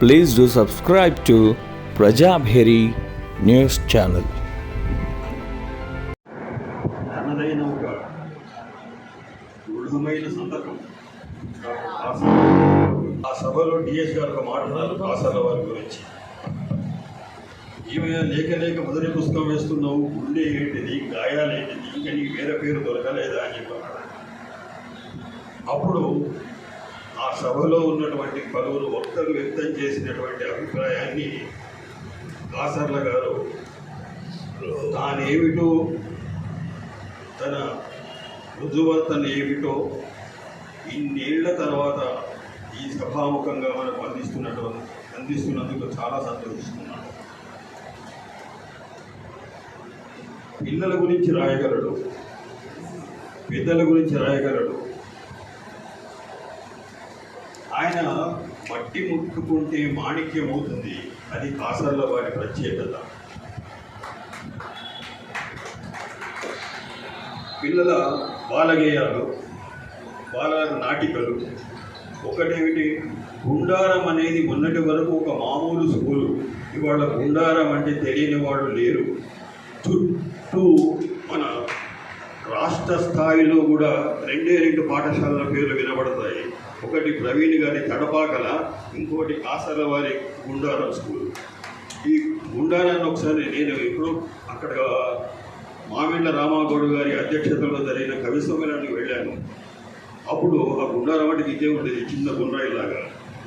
Please do subscribe to Prajabheri news channel. తనదైన ఒక దృఢమైన సందర్భం ఆ సభలో డిఎస్ గారు ఒక మాట అన్నారు కాసాల వారి గురించి. ఈమె లేక లేక మొదటి పుస్తకం వేస్తున్నావు గుండె ఏంటిది గాయాలేంటిది ఇంకా నీకు వేరే పేరు దొరకలేదా అని చెప్పారు. అప్పుడు ఆ సభలో ఉన్నటువంటి పలువురు వక్తలు వ్యక్తం చేసినటువంటి అభిప్రాయాన్ని కాసర్ల గారు తానేమిటో తన రుజువర్తన ఏమిటో ఇన్నేళ్ళ తర్వాత ఈ సభాముఖంగా మనకు అందిస్తున్నట్టు అందిస్తున్నందుకు చాలా సంతోషిస్తున్నాను. పిల్లల గురించి రాయగలడు పెద్దల గురించి రాయగలడు ఆయన మట్టి ముట్టుకుంటే మాణిక్యం అవుతుంది అది కాసర్ల వారి ప్రత్యేకత. పిల్లల బాలగేయాలు బాల నాటికలు. ఒకటేమిటి? గుండారం అనేది మొన్నటి వరకు ఒక మామూలు స్కూలు. ఇవాళ గుండారం అంటే తెలియని వాళ్ళు లేరు. చుట్టూ మన రాష్ట్ర స్థాయిలో కూడా రెండే రెండు పాఠశాలల పేర్లు వినబడతాయి. ఒకటి ప్రవీణ్ గారి తడపాకల ఇంకోటి కాసల వారి గుండారం స్కూల్. ఈ గుండారాన్ని ఒకసారి నేను ఎప్పుడు అక్కడ మామిళ్ళ రామాగౌడ్ గారి అధ్యక్షతలో జరిగిన కవి సమ్మేళనానికి వెళ్ళాను. అప్పుడు ఆ గుండారం అంటే ఇదే ఉండేది చిన్న గుండ్రాయిలాగా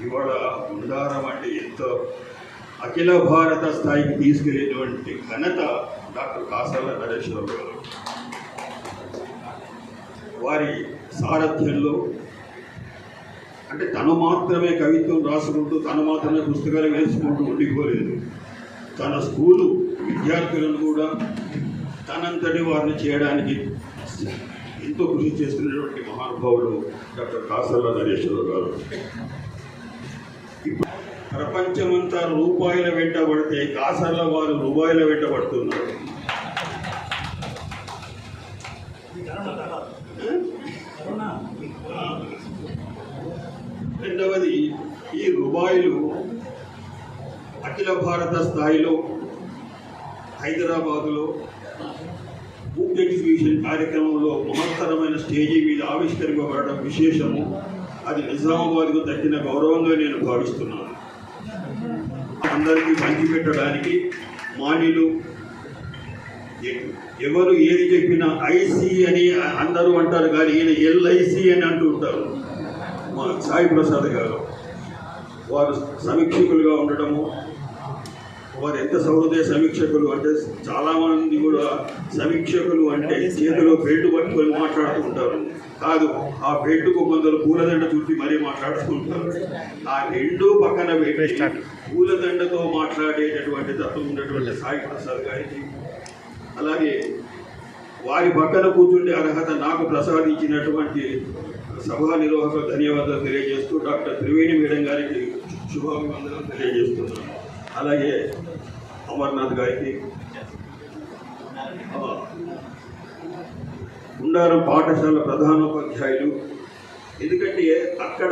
ఇవాళ గుండారం అంటే ఎంతో అఖిల భారత స్థాయికి తీసుకెళ్ళినటువంటి ఘనత డాక్టర్ కాసాల నరేశ్వరరావు గారు. వారి సారథ్యంలో అంటే తను మాత్రమే కవిత్వం రాసుకుంటూ తను మాత్రమే పుస్తకాలు వేసుకుంటూ ఉండిపోలేదు. తన స్కూలు విద్యార్థులను కూడా తనంతటి వారిని చేయడానికి ఎంతో కృషి చేస్తున్నటువంటి మహానుభావుడు డాక్టర్ కాసర్ల నరేశ్వరరావు గారు. ప్రపంచమంతా రూపాయల వెంట పడితే కాసర్ల వారు రూపాయల వెంట పడుతున్నారు. దుబాయ్లు అఖిల భారత స్థాయిలో హైదరాబాదులో బుక్ ఎగ్జిబిషన్ కార్యక్రమంలో మహత్తరమైన స్టేజీ మీద ఆవిష్కరింపబడడం విశేషము. అది నిజామాబాద్కు తగ్గిన గౌరవంగా నేను భావిస్తున్నాను. అందరికీ పంచిపెట్టడానికి పెట్టడానికి ఎ- ఎవరు ఏది చెప్పినా ఐసి అని అందరూ అంటారు కానీ ఈయన ఎల్ఐసి అని అంటూ ఉంటారు. మా సాయి ప్రసాద్ గారు. వారు సమీక్షకులుగా ఉండటము వారు ఎంత సహృదయ సమీక్షకులు అంటే చాలామంది కూడా సమీక్షకులు అంటే చేతిలో బెల్ట్ పట్టుకొని మాట్లాడుతూ ఉంటారు కాదు ఆ బెల్ట్కు కొందరు పూలదండ చుట్టి మరీ మాట్లాడుతుంటారు. ఆ రెండు పక్కన పెట్టి పూలదండతో మాట్లాడేటటువంటి తత్వం ఉన్నటువంటి సాయి ప్రసాద్ గారికి అలాగే వారి పక్కన కూర్చుండే అర్హత నాకు ప్రసాదించినటువంటి సభా నిర్వాహకులు ధన్యవాదాలు తెలియజేస్తూ డాక్టర్ త్రివేణి మేడం గారికి శుభాభివందనలు తెలియజేస్తున్నాను. అలాగే అమర్నాథ్ గారికి ఉండారం పాఠశాల ప్రధానోపాధ్యాయులు. ఎందుకంటే అక్కడ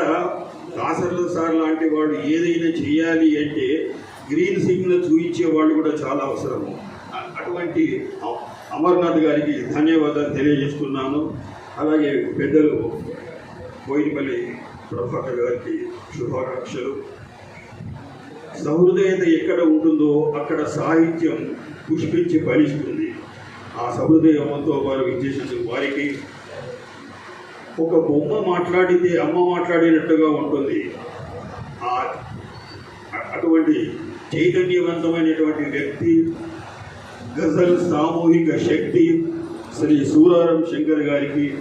కాసర్ల సార్ లాంటి వాళ్ళు ఏదైనా చేయాలి అంటే గ్రీన్ సిగ్నల్ చూపించే వాళ్ళు కూడా చాలా అవసరము అటువంటి అమర్నాథ్ గారికి ధన్యవాదాలు తెలియజేస్తున్నాను. అలాగే పెద్దలు బోయినపల్లి ప్రభాకర్ గారికి శుభాకాంక్షలు. సహృదయత ఎక్కడ ఉంటుందో అక్కడ సాహిత్యం పుష్పించి ఫలిస్తుంది. ఆ సహృదయంతో వారు ఇచ్చేసినందుకు వారికి. ఒక బొమ్మ మాట్లాడితే అమ్మ మాట్లాడినట్టుగా ఉంటుంది. ఆ అటువంటి చైతన్యవంతమైనటువంటి వ్యక్తి గజల్ సామూహిక శక్తి శ్రీ సూరారం శంకర్ గారికి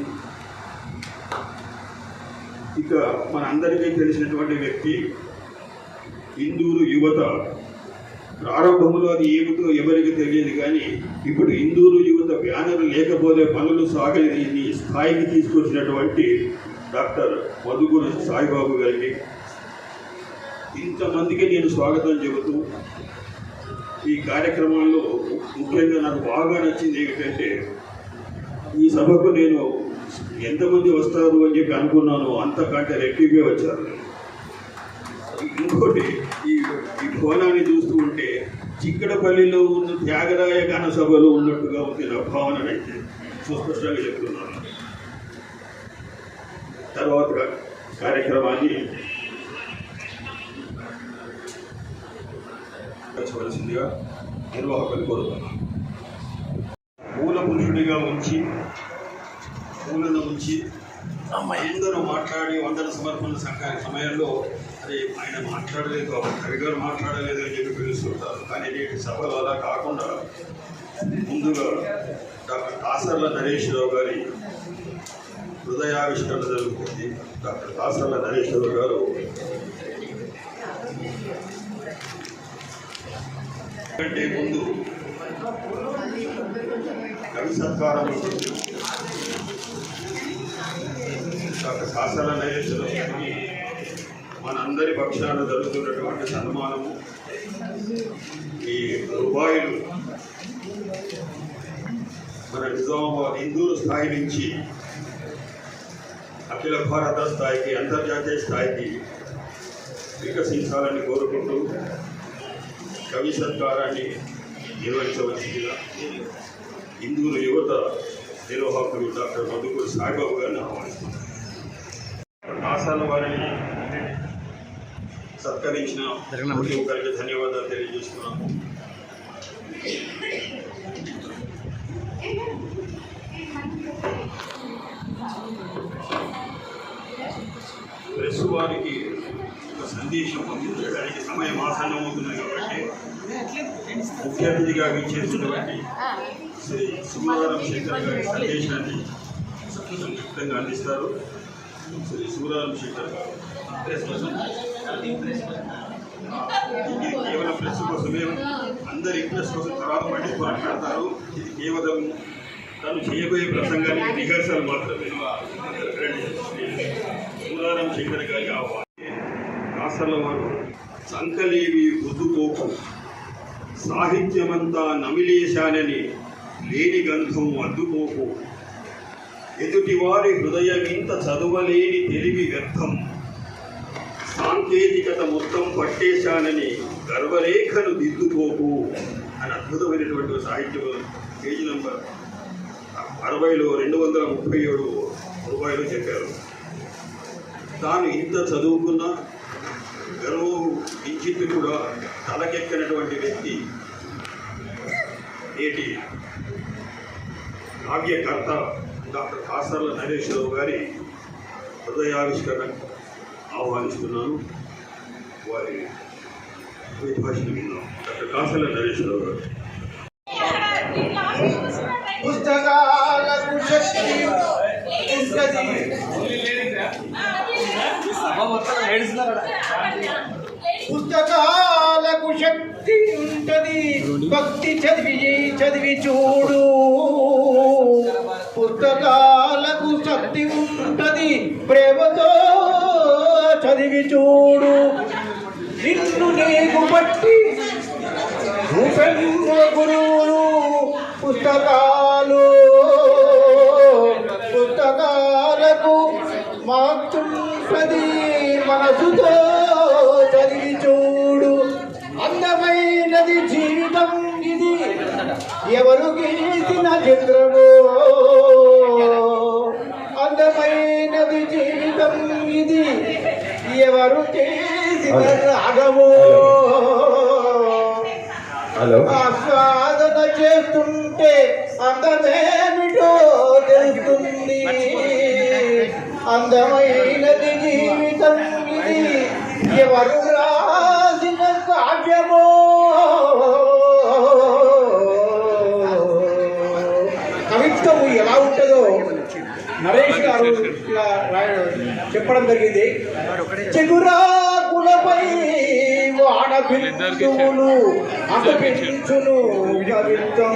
ఇక మన అందరికీ తెలిసినటువంటి వ్యక్తి హిందువులు యువత. ప్రారంభంలో అది ఏమిటో ఎవరికి తెలియదు కానీ ఇప్పుడు హిందువులు యువత బ్యానర్ లేకపోతే పనులు సాగలేని ఈ స్థాయికి తీసుకొచ్చినటువంటి డాక్టర్ మధుగురు సాయిబాబు గారికి ఇంతమందికి నేను స్వాగతం చెబుతూ ఈ కార్యక్రమాల్లో ముఖ్యంగా నాకు బాగా నచ్చింది ఏమిటంటే ఈ సభకు నేను ఎంతమంది వస్తారు అని చెప్పి అనుకున్నాను. అంతకంటే రెట్టిగా వచ్చారు. ఇంకోటి ఈ కోణాన్ని చూస్తూ ఉంటే చిక్కడపల్లిలో ఉన్న త్యాగరాయ గాన సభలో ఉన్నట్టుగా ఉంది నా భావన అయితే సుస్పష్టంగా చెప్తున్నాను. తర్వాత కార్యక్రమాన్ని వచ్చవలసిందిగా నిర్వాహకులు కోరుతున్నాను. మూల పురుషుడిగా ఉంచి మూలను ఉంచి అందరూ మాట్లాడి వందల సమర్పణ సంఘాల సమయంలో అదే ఆయన మాట్లాడలేదు ఆ కవి గారు మాట్లాడలేదు అని చెప్పి పిలుస్తుంటారు. కానీ నేటి సభలో అలా కాకుండా ముందుగా డాక్టర్ కాసర్ల రావు గారి హృదయావిష్కరణ జరుగుతుంది. డాక్టర్ కాసర్ల రావు గారు కంటే ముందు కవి సత్కారం ఉంటుంది డాక్టర్ కాసల మనందరి పక్షాన జరుగుతున్నటువంటి సన్మానము. ఈ రూపాయలు మన నిజామాబాద్ హిందూరు స్థాయి నుంచి అఖిల భారత స్థాయికి అంతర్జాతీయ స్థాయికి వికసించాలని కోరుకుంటూ కవి సత్కారాన్ని నిర్వహించవలసిందిగా హిందువుల యువత నిర్వాహకులు డాక్టర్ మధుకూరి సాయిబాబు గారిని ఆహ్వానిస్తున్నారు ఆశాల వారిని సత్కరించిన ప్రతి ఒక్కరికి ధన్యవాదాలు తెలియజేస్తున్నాము. ప్రెస్ వారికి ఒక సందేశం పంపించడానికి సమయం ఆసన్నమవుతుంది కాబట్టి ముఖ్య అతిథిగా విచ్చేసినటువంటి శ్రీ సుమారం శంకర్ గారి సందేశాన్ని సంక్షిప్తంగా అందిస్తారు. శ్రీ సూరారం శంకర్ ఇది కేవలం ప్రెస్ కోసమే అందరి ఇంట్రెస్ట్ కోసం తర్వాత మళ్ళీ మాట్లాడతారు ఇది కేవలం తను చేయబోయే ప్రసంగానికి రిహర్సల్ మాత్రమే రండి. సూరారం శంకర్ గారి ఆహ్వానం కాసర్ల వారు సంకలేవి వృద్ధుకోకు సాహిత్యమంతా నమిలేశానని లేని గంధం అద్దుకోకు ఎదుటివారి హృదయమింత చదవలేని తెలివి వ్యర్థం. సాంకేతికత మొత్తం పట్టేశానని గర్వరేఖను దిద్దుకోకు అని అద్భుతమైనటువంటి సాహిత్యం పేజీ నంబర్ అరవైలో రెండు వందల ముప్పై ఏడు రూపాయలు చెప్పారు. తాను ఇంత చదువుకున్న గర్వం కించిత్ కూడా తలకెక్కినటువంటి వ్యక్తి నేటి కావ్యకర్త డాక్టర్ కాసర్ల నరేశ్వరరావు గారి హృదయావిష్కరణ ఆహ్వానిస్తున్నాను. వారి భాషను విన్నాం. డాక్టర్ కాసర్ల నరేశ్వరరావు గారు. పుస్తకాలకు శక్తి పుస్తకాలకు శక్తి ఉంటది భక్తి చదివి చదివి చూడు. పుస్తకాలకు శక్తి ఉంటది. ప్రేమతో చదివి చూడు. నిన్ను నీకు పట్టి గురువులు పుస్తకాలు. పుస్తకాలకు మాతుంటది మనసుతో చదివి చూడు. అందమైనది జీవితం ఇది. ఎవరు గీసిన చిత్రము అందమైనది జీవితం ఇది. ఎవరు చేసిన రాగము? ఆస్వాదన చేస్తుంటే అందమేమిటో తెలుస్తుంది. అందమైనది జీవితం ఇది. ఎవరు రాసిన కావ్యమో? కవిత్వము ఎలా ఉంటుందో నరేష్ గారు ఇలా చెప్పడం జరిగింది. చిగురాకులపై వాడ బిందువులు అంతపించును కవిత్వం.